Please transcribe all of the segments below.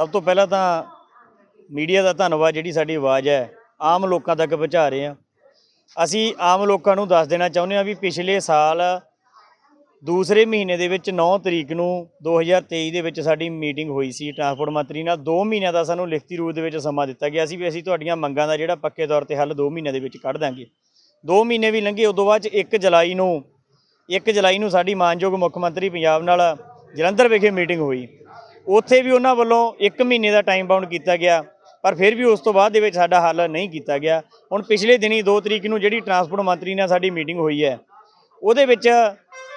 ਸਭ ਤੋਂ ਪਹਿਲਾਂ ਤਾਂ ਮੀਡੀਆ ਦਾ ਧੰਨਵਾਦ ਜਿਹੜੀ ਸਾਡੀ ਆਵਾਜ਼ ਹੈ, ਆਮ ਲੋਕਾਂ ਤੱਕ ਪਹੁੰਚਾ ਰਹੇ ਆ ਅਸੀਂ ਆਮ ਲੋਕਾਂ ਨੂੰ ਦੱਸ ਦੇਣਾ ਚਾਹੁੰਦੇ ਆ ਵੀ ਪਿਛਲੇ ਸਾਲ ਦੂਸਰੇ ਮਹੀਨੇ ਦੇ ਵਿੱਚ 9 ਤਰੀਕ ਨੂੰ 2023 ਦੇ ਵਿੱਚ ਸਾਡੀ ਮੀਟਿੰਗ ਹੋਈ ਸੀ। ਟਰਾਂਸਪੋਰਟ ਮੰਤਰੀ ਨਾਲ 2 ਮਹੀਨਿਆਂ ਦਾ ਸਾਨੂੰ ਲਿਖਤੀ ਰੂਪ ਦੇ ਵਿੱਚ ਸਮਾਂ ਦਿੱਤਾ ਗਿਆ ਸੀ ਵੀ ਅਸੀਂ ਤੁਹਾਡੀਆਂ ਮੰਗਾਂ ਦਾ ਜਿਹੜਾ ਪੱਕੇ ਤੌਰ ਤੇ ਹੱਲ 2 ਮਹੀਨਿਆਂ ਦੇ ਵਿੱਚ ਕੱਢ ਦਾਂਗੇ। 2 ਮਹੀਨੇ ਵੀ ਲੰਘੇ, ਉਦੋਂ ਬਾਅਦ 'ਚ 1 ਜੁਲਾਈ ਨੂੰ 1 ਜੁਲਾਈ ਨੂੰ ਸਾਡੀ ਮਾਨਯੋਗ ਮੁੱਖ ਮੰਤਰੀ ਪੰਜਾਬ ਨਾਲ ਜਲੰਧਰ ਵਿਖੇ ਮੀਟਿੰਗ ਹੋਈ। ਉੱਥੇ ਵੀ ਉਹਨਾਂ ਵੱਲੋਂ 1 ਮਹੀਨੇ ਦਾ ਟਾਈਮ ਬਾਉਂਡ ਕੀਤਾ ਗਿਆ, ਪਰ ਫਿਰ ਵੀ ਉਸ ਤੋਂ ਬਾਅਦ ਦੇ ਵਿੱਚ ਸਾਡਾ ਹੱਲ ਨਹੀਂ ਕੀਤਾ ਗਿਆ। ਹੁਣ ਪਿਛਲੇ ਦਿਨੀ 2 ਤਰੀਕ ਨੂੰ ਜਿਹੜੀ ਟਰਾਂਸਪੋਰਟ ਮੰਤਰੀ ਨਾਲ ਸਾਡੀ ਮੀਟਿੰਗ ਹੋਈ ਹੈ, ਉਹਦੇ ਵਿੱਚ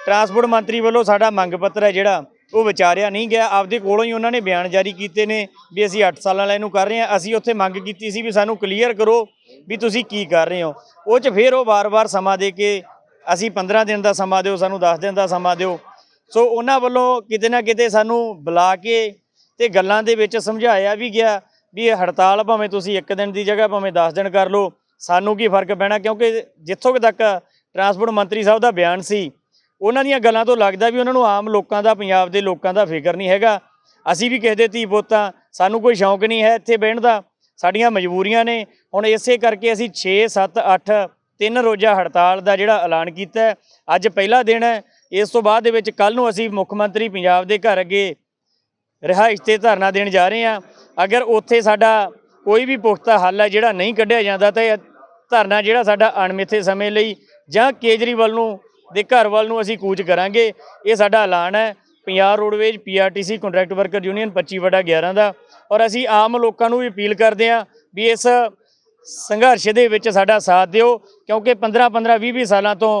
ਟਰਾਂਸਪੋਰਟ ਮੰਤਰੀ ਵੱਲੋਂ ਸਾਡਾ ਮੰਗ ਪੱਤਰ ਹੈ ਜਿਹੜਾ, ਉਹ ਵਿਚਾਰਿਆ ਨਹੀਂ ਗਿਆ। ਆਪਦੇ ਕੋਲੋਂ ਹੀ ਉਹਨਾਂ ਨੇ ਬਿਆਨ ਜਾਰੀ ਕੀਤੇ ਨੇ ਵੀ ਅਸੀਂ 8 ਸਾਲਾਂ ਵਾਲੇ ਇਹਨੂੰ ਕਰ ਰਹੇ ਹਾਂ। ਅਸੀਂ ਉੱਥੇ ਮੰਗ ਕੀਤੀ ਸੀ ਵੀ ਸਾਨੂੰ ਕਲੀਅਰ ਕਰੋ ਵੀ ਤੁਸੀਂ ਕੀ ਕਰ ਰਹੇ ਹੋ। ਉਹ 'ਚ ਫਿਰ ਉਹ ਵਾਰ-ਵਾਰ ਸਮਾਂ ਦੇ ਕੇ ਅਸੀਂ 15 ਦਿਨ ਦਾ ਸਮਾਂ ਦਿਓ, ਸਾਨੂੰ 10 ਦਿਨ ਦਾ ਸਮਾਂ ਦਿਓ। ਸੋ ਉਹਨਾਂ ਵੱਲੋਂ ਕਿਤੇ ਨਾ ਕਿਤੇ ਸਾਨੂੰ ਬੁਲਾ ਕੇ ਤੇ ਗੱਲਾਂ ਦੇ ਵਿੱਚ ਸਮਝਾਇਆ ਵੀ ਗਿਆ ਵੀ ਇਹ ਹੜਤਾਲ ਭਾਵੇਂ ਤੁਸੀਂ ਇੱਕ ਦਿਨ ਦੀ ਜਗ੍ਹਾ ਭਾਵੇਂ 10 ਦਿਨ ਕਰ ਲਓ, ਸਾਨੂੰ ਕੀ ਫ਼ਰਕ ਪੈਣਾ? ਕਿਉਂਕਿ ਜਿੱਥੋਂ ਤੱਕ ਟਰਾਂਸਪੋਰਟ ਮੰਤਰੀ ਸਾਹਿਬ ਦਾ ਬਿਆਨ ਸੀ, ਉਹਨਾਂ ਦੀਆਂ ਗੱਲਾਂ ਤੋਂ ਲੱਗਦਾ ਵੀ ਉਹਨਾਂ ਨੂੰ ਆਮ ਲੋਕਾਂ ਦਾ, ਪੰਜਾਬ ਦੇ ਲੋਕਾਂ ਦਾ ਫਿਕਰ ਨਹੀਂ ਹੈਗਾ। ਅਸੀਂ ਵੀ ਕਿਸੇ ਦੇ ਧੀ ਪੁੱਤਾਂ ਸਾਨੂੰ ਕੋਈ ਸ਼ੌਂਕ ਨਹੀਂ ਹੈ ਇੱਥੇ ਬਹਿਣ ਦਾ। ਸਾਡੀਆਂ ਮਜਬੂਰੀਆਂ ਨੇ। ਹੁਣ ਇਸੇ ਕਰਕੇ ਅਸੀਂ 6 7 8 ਤਿੰਨ ਰੋਜ਼ਾ ਹੜਤਾਲ ਦਾ ਜਿਹੜਾ ਐਲਾਨ ਕੀਤਾ ਅੱਜ ਪਹਿਲਾ ਦਿਨ ਹੈ। ਇਸ ਤੋਂ ਬਾਅਦ ਦੇ ਵਿੱਚ ਕੱਲ ਨੂੰ ਅਸੀਂ ਮੁੱਖ ਮੰਤਰੀ ਪੰਜਾਬ ਦੇ ਘਰ ਅੱਗੇ ਰਿਹਾਇਸ਼ ਤੇ ਧਰਨਾ ਦੇਣ ਜਾ ਰਹੇ ਹਾਂ। ਅਗਰ ਉੱਥੇ ਸਾਡਾ ਕੋਈ ਵੀ ਪੁਖਤਾ ਹੱਲ ਹੈ ਜਿਹੜਾ ਨਹੀਂ ਕੱਢਿਆ ਜਾਂਦਾ ਤਾਂ ਇਹ ਧਰਨਾ ਜਿਹੜਾ ਸਾਡਾ ਅਣਮਿੱਥੇ ਸਮੇਂ ਲਈ ਜਾਂ ਕੇਜਰੀਵਾਲ ਨੂੰ ਦੇ ਘਰ ਵੱਲ ਨੂੰ ਅਸੀਂ ਕੂਚ ਕਰਾਂਗੇ। ਇਹ ਸਾਡਾ ਐਲਾਨ ਹੈ। Punjab roadways PRTC contract worker union 25 ਵਟਾ 11 ਦਾ। ਔਰ ਅਸੀਂ ਆਮ ਲੋਕਾਂ ਨੂੰ ਵੀ ਅਪੀਲ ਕਰਦੇ ਹਾਂ ਵੀ ਇਸ ਸੰਘਰਸ਼ ਦੇ ਵਿੱਚ ਸਾਡਾ ਸਾਥ ਦਿਓ, ਕਿਉਂਕਿ 15 15 20 20 ਸਾਲਾਂ ਤੋਂ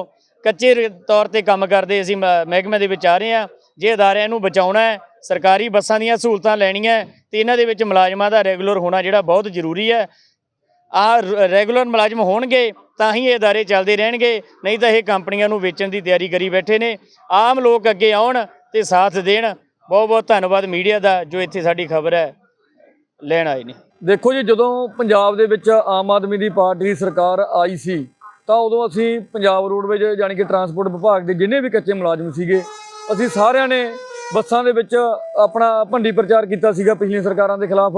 ਕੱਚੇ ਤੌਰ ਤੇ ਕੰਮ ਕਰਦੇ ਅਸੀਂ ਮ- ਮਹਿਕਮੇ ਦੇ ਵਿੱਚ ਆ ਰਹੇ ਹਾਂ। ਜੇ ਅਦਾਰਿਆਂ ਨੂੰ ਬਚਾਉਣਾ ਹੈ ਸਰਕਾਰੀ ਬੱਸਾਂ ਦੀਆਂ ਸਹੂਲਤਾਂ ਲੈਣੀਆਂ ਹੈ, ਤੇ ਇਹਨਾਂ ਦੇ ਵਿੱਚ ਮੁਲਾਜ਼ਮਾਂ ਦਾ ਰੈਗੂਲਰ ਹੋਣਾ ਜਿਹੜਾ ਬਹੁਤ ਜ਼ਰੂਰੀ ਹੈ। ਆ ਰੈਗੂਲਰ ਮੁਲਾਜ਼ਮ ਹੋਣਗੇ ਤਾਂ ਹੀ ਇਹ ਅਦਾਰੇ ਚੱਲਦੇ ਰਹਿਣਗੇ ਨਹੀਂ ਤਾਂ ਇਹ ਕੰਪਨੀਆਂ ਨੂੰ ਵੇਚਣ ਦੀ ਤਿਆਰੀ ਕਰੀ ਬੈਠੇ ਨੇ। ਆਮ ਲੋਕ ਅੱਗੇ ਆਉਣ ਤੇ ਸਾਥ ਦੇਣ। ਬਹੁਤ ਬਹੁਤ ਧੰਨਵਾਦ ਮੀਡੀਆ ਦਾ ਜੋ ਇੱਥੇ ਸਾਡੀ ਖਬਰ ਹੈ ਲੈਣ ਆਏ ਨੇ। ਦੇਖੋ ਜੀ ਜਦੋਂ ਪੰਜਾਬ ਦੇ ਵਿੱਚ ਆਮ ਆਦਮੀ ਦੀ ਪਾਰਟੀ ਦੀ ਸਰਕਾਰ ਆਈ ਸੀ ਤਾਂ ਉਦੋਂ ਅਸੀਂ ਪੰਜਾਬ ਰੋਡਵੇਜ ਯਾਨੀ ਕਿ ਟਰਾਂਸਪੋਰਟ ਵਿਭਾਗ ਦੇ ਜਿੰਨੇ ਵੀ ਕੱਚੇ ਮੁਲਾਜ਼ਮ ਸੀਗੇ, ਅਸੀਂ ਸਾਰਿਆਂ ਨੇ ਬੱਸਾਂ ਦੇ ਵਿੱਚ ਆਪਣਾ ਭੰਡੀ ਪ੍ਰਚਾਰ ਕੀਤਾ ਸੀਗਾ ਪਿਛਲੀਆਂ ਸਰਕਾਰਾਂ ਦੇ ਖਿਲਾਫ।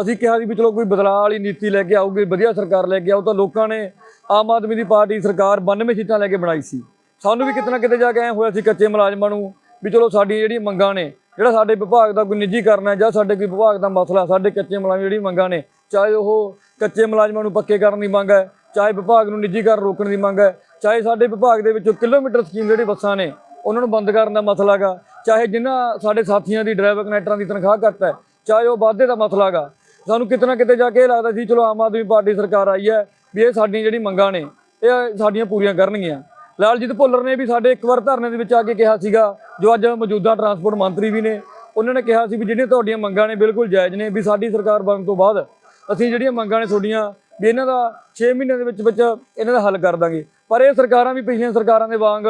ਅਸੀਂ ਕਿਹਾ ਸੀ ਵੀ ਚਲੋ ਕੋਈ ਬਦਲਾਅ ਵਾਲੀ ਨੀਤੀ ਲੈ ਕੇ ਆਊਗੀ, ਵਧੀਆ ਸਰਕਾਰ ਲੈ ਕੇ ਆਉ ਤਾਂ ਲੋਕਾਂ ਨੇ ਆਮ ਆਦਮੀ ਦੀ ਪਾਰਟੀ ਸਰਕਾਰ 92 ਸੀਟਾਂ ਲੈ ਕੇ ਬਣਾਈ ਸੀ। ਸਾਨੂੰ ਵੀ ਕਿਤੇ ਨਾ ਕਿਤੇ ਜਾ ਕੇ ਐ ਹੋਇਆ ਸੀ ਕੱਚੇ ਮੁਲਾਜ਼ਮਾਂ ਨੂੰ ਵੀ ਚਲੋ ਸਾਡੀਆਂ ਜਿਹੜੀਆਂ ਮੰਗਾਂ ਨੇ, ਜਿਹੜਾ ਸਾਡੇ ਵਿਭਾਗ ਦਾ ਕੋਈ ਨਿੱਜੀ ਕਰਨਾ ਹੈ ਜਾਂ ਸਾਡੇ ਕੋਈ ਵਿਭਾਗ ਦਾ ਮਸਲਾ, ਸਾਡੇ ਕੱਚੇ ਮੁਲਾਜ਼ਮ ਜਿਹੜੀ ਮੰਗਾਂ ਨੇ, ਚਾਹੇ ਉਹ ਕੱਚੇ ਮੁਲਾਜ਼ਮਾਂ ਨੂੰ ਪੱਕੇ ਕਰਨ ਦੀ ਮੰਗ ਹੈ ਚਾਹੇ ਵਿਭਾਗ ਨੂੰ ਨਿੱਜੀਕਰਨ ਰੋਕਣ ਦੀ ਮੰਗ ਹੈ, ਚਾਹੇ ਸਾਡੇ ਵਿਭਾਗ ਦੇ ਵਿੱਚੋਂ ਕਿਲੋਮੀਟਰ ਸਕੀਮ ਜਿਹੜੀ ਬੱਸਾਂ ਨੇ, ਉਹਨਾਂ ਨੂੰ ਬੰਦ ਕਰਨ ਦਾ ਮਸਲਾ ਹੈਗਾ, ਚਾਹੇ ਜਿਨ੍ਹਾਂ ਸਾਡੇ ਸਾਥੀਆਂ ਦੀ ਡਰਾਈਵਰ ਕਨੈਕਟਰਾਂ ਦੀ ਤਨਖਾਹ ਘੱਟ ਹੈ, ਚਾਹੇ ਉਹ ਵਾਧੇ ਦਾ ਮਸਲਾ ਹੈਗਾ, ਸਾਨੂੰ ਕਿਤੇ ਨਾ ਕਿਤੇ ਜਾ ਕੇ ਇਹ ਲੱਗਦਾ ਸੀ, ਚਲੋ ਆਮ ਆਦਮੀ ਪਾਰਟੀ ਸਰਕਾਰ ਆਈ ਹੈ ਵੀ ਇਹ ਸਾਡੀਆਂ ਜਿਹੜੀ ਮੰਗਾਂ ਨੇ, ਇਹ ਸਾਡੀਆਂ ਪੂਰੀਆਂ ਕਰਨਗੀਆਂ। ਲਾਲਜੀਤ ਭੁੱਲਰ ਨੇ ਵੀ ਸਾਡੇ ਇੱਕ ਵਾਰ ਧਰਨੇ ਦੇ ਵਿੱਚ ਆ ਕੇ ਕਿਹਾ ਸੀਗਾ, ਜੋ ਅੱਜ ਮੌਜੂਦਾ ਟਰਾਂਸਪੋਰਟ ਮੰਤਰੀ ਵੀ ਨੇ, ਉਹਨਾਂ ਨੇ ਕਿਹਾ ਸੀ ਵੀ ਜਿਹੜੀਆਂ ਤੁਹਾਡੀਆਂ ਮੰਗਾਂ ਨੇ ਬਿਲਕੁਲ ਜਾਇਜ਼ ਨੇ, ਵੀ ਸਾਡੀ ਸਰਕਾਰ ਬਣਨ ਤੋਂ ਬਾਅਦ ਅਸੀਂ ਜਿਹੜੀਆਂ ਮੰਗਾਂ ਨੇ ਤੁਹਾਡੀਆਂ ਵੀ ਇਹਨਾਂ ਦਾ 6 ਮਹੀਨਿਆਂ ਦੇ ਵਿੱਚ ਵਿੱਚ ਇਹਨਾਂ ਦਾ ਹੱਲ ਕਰ ਦਾਂਗੇ। ਪਰ ਇਹ ਸਰਕਾਰਾਂ ਵੀ ਪਿਛਲੀਆਂ ਸਰਕਾਰਾਂ ਦੇ ਵਾਂਗ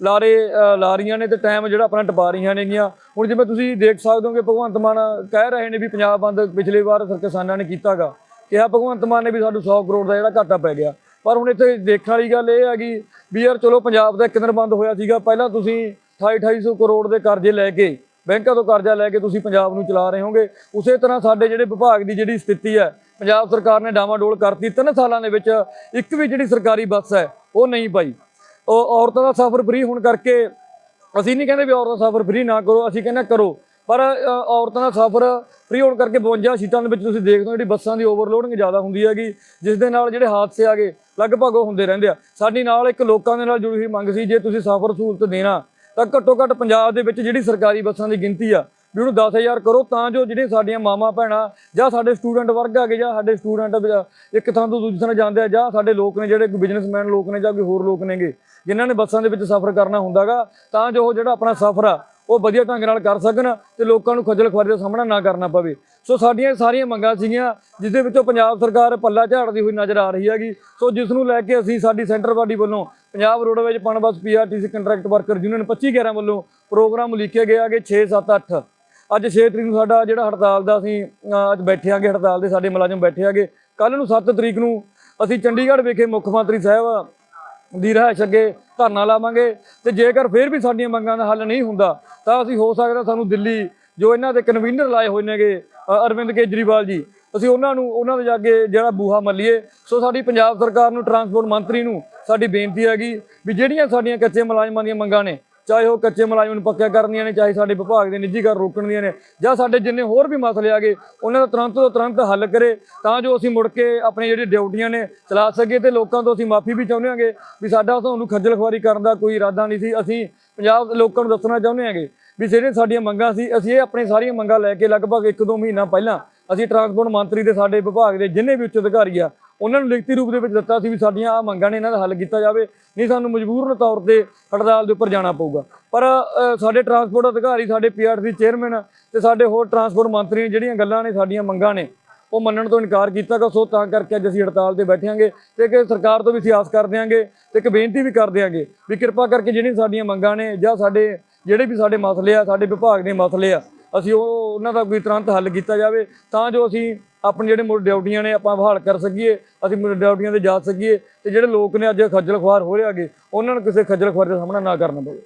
ਲਾਰੇ ਲਾ ਰਹੀਆਂ ਨੇ ਤੇ ਟਾਈਮ ਜਿਹੜਾ ਆਪਣਾ ਟਪਾ ਰਹੀਆਂ ਨੇਗੀਆਂ। ਹੁਣ ਜਿਵੇਂ ਤੁਸੀਂ ਦੇਖ ਸਕਦੇ ਹੋ ਕਿ ਭਗਵੰਤ ਮਾਨ ਕਹਿ ਰਹੇ ਨੇ ਵੀ ਪੰਜਾਬ ਬੰਦ ਪਿਛਲੇ ਵਾਰ ਸਰ ਕਿਸਾਨਾਂ ਨੇ ਕੀਤਾਗਾ। ਕਿਹਾ ਭਗਵੰਤ ਮਾਨ ਨੇ ਵੀ ਸਾਨੂੰ 100 ਕਰੋੜ ਦਾ ਜਿਹੜਾ ਘਾਟਾ ਪੈ ਗਿਆ। ਪਰ ਹੁਣ ਇੱਥੇ ਦੇਖਣ ਵਾਲੀ ਗੱਲ ਇਹ ਹੈਗੀ ਵੀ ਯਾਰ ਚਲੋ ਪੰਜਾਬ ਦਾ ਇੱਕ ਦਿਨ ਬੰਦ ਹੋਇਆ ਸੀਗਾ। ਪਹਿਲਾਂ ਤੁਸੀਂ 28 2800 ਕਰੋੜ ਦੇ ਕਰਜ਼ੇ ਲੈ ਕੇ, ਬੈਂਕਾਂ ਤੋਂ ਕਰਜ਼ਾ ਲੈ ਕੇ ਤੁਸੀਂ ਪੰਜਾਬ ਨੂੰ ਚਲਾ ਰਹੇ ਹੋਗੇ। ਉਸੇ ਤਰ੍ਹਾਂ ਸਾਡੇ ਜਿਹੜੇ ਵਿਭਾਗ ਦੀ ਜਿਹੜੀ ਸਥਿਤੀ ਹੈ ਪੰਜਾਬ ਸਰਕਾਰ ਨੇ ਡਾਵਾਡੋਲ ਕਰਤੀ, ਤਿੰਨ ਸਾਲਾਂ ਦੇ ਵਿੱਚ ਇੱਕ ਵੀ ਜਿਹੜੀ ਸਰਕਾਰੀ ਬੱਸ ਹੈ, ਉਹ ਨਹੀਂ ਪਾਈ। ਉਹ ਔਰਤਾਂ ਦਾ ਸਫ਼ਰ ਫ੍ਰੀ ਹੋਣ ਕਰਕੇ ਅਸੀਂ ਨਹੀਂ ਕਹਿੰਦੇ ਵੀ ਔਰਤਾਂ ਦਾ ਸਫ਼ਰ ਫ੍ਰੀ ਨਾ ਕਰੋ, ਅਸੀਂ ਕਹਿੰਦੇ ਕਰੋ। ਪਰ ਔਰਤਾਂ ਦਾ ਸਫ਼ਰ ਫ੍ਰੀ ਹੋਣ ਕਰਕੇ 52 ਸੀਟਾਂ ਦੇ ਵਿੱਚ ਤੁਸੀਂ ਦੇਖਦੇ ਹੋ ਜਿਹੜੀ ਬੱਸਾਂ ਦੀ ਓਵਰਲੋਡਿੰਗ ਜ਼ਿਆਦਾ ਹੁੰਦੀ ਹੈਗੀ, ਜਿਸ ਦੇ ਨਾਲ ਜਿਹੜੇ ਹਾਦਸੇ ਆ ਗਏ, ਲਗਭਗ ਉਹ ਹੁੰਦੇ ਰਹਿੰਦੇ ਆ। ਸਾਡੀ ਨਾਲ ਇੱਕ ਲੋਕਾਂ ਦੇ ਨਾਲ ਜੁੜੀ ਹੋਈ ਮੰਗ ਸੀ, ਜੇ ਤੁਸੀਂ ਸਫ਼ਰ ਸਹੂਲਤ ਦੇਣਾ, ਤਾਂ ਘੱਟੋ ਘੱਟ ਪੰਜਾਬ ਦੇ ਵਿੱਚ ਜਿਹੜੀ ਸਰਕਾਰੀ ਬੱਸਾਂ ਦੀ ਗਿਣਤੀ ਆ ਵੀ ਉਹਨੂੰ 10000 ਕਰੋ, ਤਾਂ ਜੋ ਜਿਹੜੀਆਂ ਸਾਡੀਆਂ ਮਾਮਾ ਭੈਣਾਂ, ਜਾਂ ਸਾਡੇ ਸਟੂਡੈਂਟ ਵਰਗ ਹੈਗੇ, ਜਾਂ ਸਾਡੇ ਸਟੂਡੈਂਟ ਇੱਕ ਥਾਂ ਤੋਂ ਦੂਜੀ ਥਾਂ ਜਾਂਦੇ ਆ, ਜਾਂ ਸਾਡੇ ਲੋਕ ਨੇ ਜਿਹੜੇ ਕੋਈ ਬਿਜ਼ਨਸਮੈਨ ਲੋਕ ਨੇ, ਜਾਂ ਕੋਈ ਹੋਰ ਲੋਕ ਨੇਗੇ, ਜਿਨ੍ਹਾਂ ਨੇ ਬੱਸਾਂ ਦੇ ਵਿੱਚ ਸਫ਼ਰ ਕਰਨਾ ਹੁੰਦਾਗਾ, ਤਾਂ ਜੋ ਉਹ ਜਿਹੜਾ ਆਪਣਾ ਸਫ਼ਰ ਆ, ਉਹ ਵਧੀਆ ਢੰਗ ਨਾਲ ਕਰ ਸਕਣ ਤੇ ਲੋਕਾਂ ਨੂੰ ਖੱਜਲ ਖੁਆਰੀ ਦਾ ਸਾਹਮਣਾ ਨਾ ਕਰਨਾ ਪਵੇ। ਸੋ ਸਾਡੀਆਂ ਇਹ ਸਾਰੀਆਂ ਮੰਗਾਂ ਸੀਗੀਆਂ ਜਿਸ ਦੇ ਵਿੱਚੋਂ ਪੰਜਾਬ ਸਰਕਾਰ ਪੱਲਾ ਝਾੜਦੀ ਹੋਈ ਨਜ਼ਰ ਆ ਰਹੀ ਹੈਗੀ। ਸੋ ਜਿਸ ਨੂੰ ਲੈ ਕੇ ਅਸੀਂ ਸਾਡੀ ਸੈਂਟਰ ਬਾਡੀ ਵੱਲੋਂ Punjab roadways PUNBUS PRTC contract worker union 25 11 ਵੱਲੋਂ ਪ੍ਰੋਗਰਾਮ ਲਿਖੇ ਗਿਆ ਆਗੇ 6 7 8 ਅੱਜ 6 ਤਰੀਕ ਨੂੰ ਸਾਡਾ ਜਿਹੜਾ ਹੜਤਾਲ ਦਾ ਅਸੀਂ ਅੱਜ ਬੈਠੇ ਆਂਗੇ ਹੜਤਾਲ ਦੇ ਸਾਡੇ ਮੁਲਾਜ਼ਮ ਬੈਠੇ ਆਂਗੇ ਕੱਲ ਨੂੰ 7 ਤਰੀਕ ਨੂੰ ਅਸੀਂ ਚੰਡੀਗੜ੍ਹ ਵਿਖੇ ਮੁੱਖ ਮੰਤਰੀ ਸਾਹਿਬ ਦੀ ਰਿਹਾਇਸ਼ ਅੱਗੇ ਧਰਨਾ ਲਾਵਾਂਗੇ ਤੇ ਜੇਕਰ ਫਿਰ ਵੀ ਸਾਡੀਆਂ ਮੰਗਾਂ ਦਾ ਹੱਲ ਨਹੀਂ ਹੁੰਦਾ, ਤਾਂ ਅਸੀਂ ਹੋ ਸਕਦਾ ਸਾਨੂੰ ਦਿੱਲੀ, ਜੋ ਇਹਨਾਂ ਦੇ ਕਨਵੀਨਰ ਲਾਏ ਹੋਏ ਨੇਗੇ ਅਰਵਿੰਦ ਕੇਜਰੀਵਾਲ ਜੀ, ਅਸੀਂ ਉਹਨਾਂ ਨੂੰ, ਉਹਨਾਂ ਦੇ ਜਾ ਕੇ ਜਿਹੜਾ ਬੂਹਾ ਮੱਲੀਏ। ਸੋ ਸਾਡੀ ਪੰਜਾਬ ਸਰਕਾਰ ਨੂੰ, ਟਰਾਂਸਪੋਰਟ ਮੰਤਰੀ ਨੂੰ ਸਾਡੀ ਬੇਨਤੀ ਹੈਗੀ ਵੀ ਜਿਹੜੀਆਂ ਸਾਡੀਆਂ ਕੱਚੇ ਮੁਲਾਜ਼ਮਾਂ ਦੀਆਂ ਮੰਗਾਂ ਨੇ ਚਾਹੇ ਉਹ ਕੱਚੇ ਮੁਲਾਜ਼ਮ ਨੂੰ ਪੱਕਿਆ ਕਰਨੀਆਂ ਨੇ, ਚਾਹੇ ਸਾਡੇ ਵਿਭਾਗ ਦੇ ਨਿੱਜੀਕਰਨ ਰੋਕਣ ਦੀਆਂ ਨੇ, ਜਾਂ ਸਾਡੇ ਜਿੰਨੇ ਹੋਰ ਵੀ ਮਸਲੇ ਆ ਗਏ, ਉਹਨਾਂ ਦਾ ਤੁਰੰਤ ਤੋਂ ਤੁਰੰਤ ਹੱਲ ਕਰੇ, ਤਾਂ ਜੋ ਅਸੀਂ ਮੁੜ ਕੇ ਆਪਣੀ ਜਿਹੜੀ ਡਿਊਟੀਆਂ ਨੇ ਚਲਾ ਸਕੀਏ ਤੇ ਲੋਕਾਂ ਤੋਂ ਅਸੀਂ ਮਾਫੀ ਵੀ ਚਾਹੁੰਦੇ ਹਾਂਗੇ ਵੀ ਸਾਡਾ ਤੁਹਾਨੂੰ ਖੱਜਲ ਖੁਆਰੀ ਕਰਨ ਦਾ ਕੋਈ ਇਰਾਦਾ ਨਹੀਂ ਸੀ। ਅਸੀਂ ਪੰਜਾਬ ਲੋਕਾਂ ਨੂੰ ਦੱਸਣਾ ਚਾਹੁੰਦੇ ਹਾਂਗੇ ਵੀ ਜਿਹੜੀਆਂ ਸਾਡੀਆਂ ਮੰਗਾਂ ਸੀ, ਅਸੀਂ ਇਹ ਆਪਣੀ ਸਾਰੀਆਂ ਮੰਗਾਂ ਲੈ ਕੇ ਲਗਭਗ 1-2 ਮਹੀਨਾ ਪਹਿਲਾਂ ਅਸੀਂ ਟਰਾਂਸਪੋਰਟ ਮੰਤਰੀ ਦੇ ਸਾਡੇ ਵਿਭਾਗ ਦੇ ਜਿੰਨੇ ਵੀ ਉੱਚ ਅਧਿਕਾਰੀ ਆ ਉਹਨਾਂ ਨੂੰ ਲਿਖਤੀ ਰੂਪ ਦੇ ਵਿੱਚ ਦਿੱਤਾ ਸੀ ਵੀ ਸਾਡੀਆਂ ਆ ਮੰਗਾਂ ਨੇ ਇਹਨਾਂ ਦਾ ਹੱਲ ਕੀਤਾ ਜਾਵੇ, ਨਹੀਂ ਸਾਨੂੰ ਮਜਬੂਰਨ ਤੌਰ ਤੇ ਹੜਤਾਲ ਦੇ ਉੱਪਰ ਜਾਣਾ ਪਊਗਾ। ਪਰ ਸਾਡੇ ਟਰਾਂਸਪੋਰਟ ਅਧਿਕਾਰੀ, ਸਾਡੇ ਪੀਆਰਸੀ ਚੇਅਰਮੈਨ ਤੇ ਸਾਡੇ ਹੋਰ ਟਰਾਂਸਪੋਰਟ ਮੰਤਰੀ ਨੇ ਜਿਹੜੀਆਂ ਗੱਲਾਂ ਨੇ, ਸਾਡੀਆਂ ਮੰਗਾਂ ਨੇ, ਉਹ ਮੰਨਣ ਤੋਂ ਇਨਕਾਰ ਕੀਤਾ ਗਾ। ਸੋ ਤਾਂ ਕਰਕੇ ਅੱਜ ਅਸੀਂ ਹੜਤਾਲ ਤੇ ਬੈਠਾਂਗੇ ਤੇ ਕਿ ਸਰਕਾਰ ਤੋਂ ਵੀ ਅਸੀਂ ਆਸ ਕਰਦੇ ਹਾਂਗੇ ਤੇ ਇੱਕ ਬੇਨਤੀ ਵੀ ਕਰ ਦਿਆਂਗੇ ਵੀ ਕਿਰਪਾ ਕਰਕੇ ਜਿਹੜੀਆਂ ਸਾਡੀਆਂ ਮੰਗਾਂ ਨੇ ਜਾਂ ਸਾਡੇ ਜਿਹੜੇ ਵੀ ਸਾਡੇ ਮਸਲੇ ਆ, ਸਾਡੇ ਵਿਭਾਗ ਦੇ ਮਸਲੇ ਆ, ਅਸੀਂ ਉਹ ਉਹਨਾਂ ਦਾ ਕੋਈ ਤੁਰੰਤ ਹੱਲ ਕੀਤਾ ਜਾਵੇ। ਤਾਂ ਜੋ ਅਸੀਂ ਆਪਣੀ ਜਿਹੜੇ ਮੁੜ ਡਿਊਟੀਆਂ ਨੇ ਆਪਾਂ ਬਹਾਲ ਕਰ ਸਕੀਏ, ਅਸੀਂ ਡਿਊਟੀਆਂ ਤੇ ਜਾ ਸਕੀਏ ਤੇ ਜਿਹੜੇ ਲੋਕ ਨੇ ਅੱਜ ਖੱਜਲ ਖੁਆਰ ਹੋ ਰਹੇ ਹੈਗੇ ਉਹਨਾਂ ਨੂੰ ਕਿਸੇ ਖੱਜਲ ਖੁਆਰ ਦਾ ਸਾਹਮਣਾ ਨਾ ਕਰਨਾ ਪਵੇ।